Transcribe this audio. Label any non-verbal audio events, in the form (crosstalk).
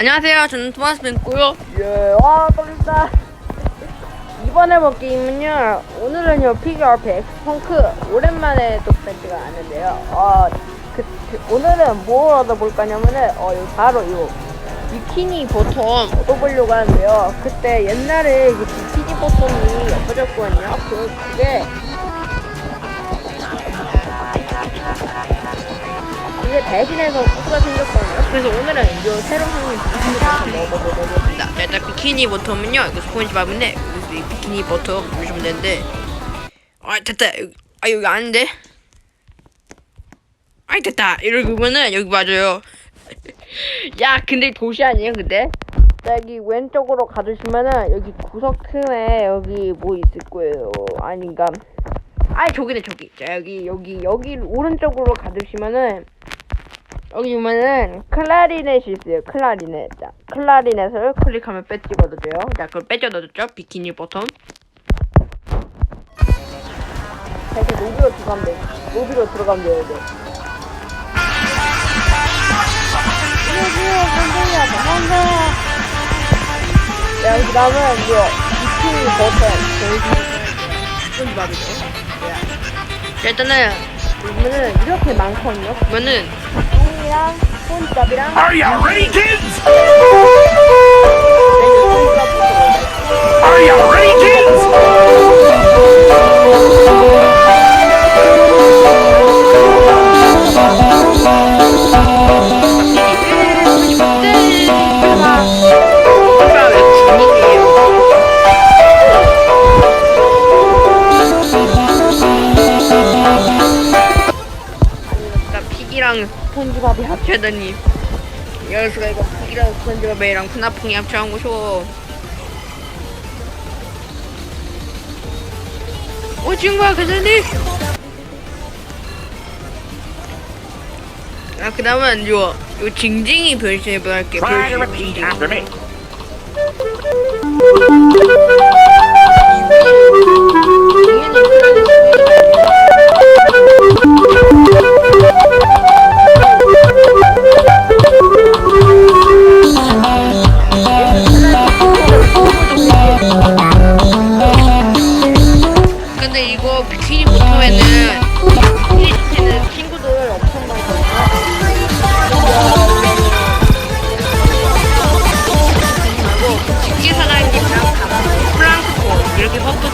안녕하세요. 저는 토마스 뱅고요. 예, 와, 떨린다. 이번에 볼 게임은요, 오늘은요, 피규어 백 펑크, 오랜만에 또 밴드가 왔는데요. 어, 그, 그, 오늘은 뭘 얻어볼 거냐면은, 어, 요, 바로 요, 비키니 보통 얻어보려고 하는데요. 그때 옛날에 그 비키니 보통이 없어졌거든요. 그, 그게, 그게 대신해서 코스가 생겼거든요. 그래서 오늘은 요 새로운 자, 일단 비키니 버텀은요. 이거 스폰지밥인데 여기서 이 비키니 버텀 누르시면 되는데. 아 됐다. 여기, 아 여기 아닌데. 아 됐다. 이렇게 보면은 여기 맞아요. (laughs) 야 근데 도시 아니에요 근데? 여기 왼쪽으로 가주시면은 여기 구석 틈에 여기 뭐 있을 거예요. 아닌가? 아 저기네 저기. 자 여기 여기 여기 오른쪽으로 가주시면은 여기 보면은 클라리넷이 있어요. 클라리넷. 자 클라리넷을 클릭하면 빼 찍어도 돼요. 자 그걸 빼져 넣어줬죠. 비키니 버텀. 자 이렇게 로비로 들어가면 돼. 로비로 들어가면 돼요. 네. 감사합니다. 야, 그 다음은 이거 비키니 버튼. 스폰지밥이죠. 자 일단은 보면은 이렇게 많거든요. 보면은 똥이랑 손잡이랑 Are you ready, kids? 손잡이 합. 합쳐다니 수가 이거 픽이랑 스펀지밥이랑 푸나풍이 합쳐한 거쇼 오 친구야 괜찮니? 아 그 다음은 요, 요 징징이 변신해보도록 할게 Try to 변신 repeat 징징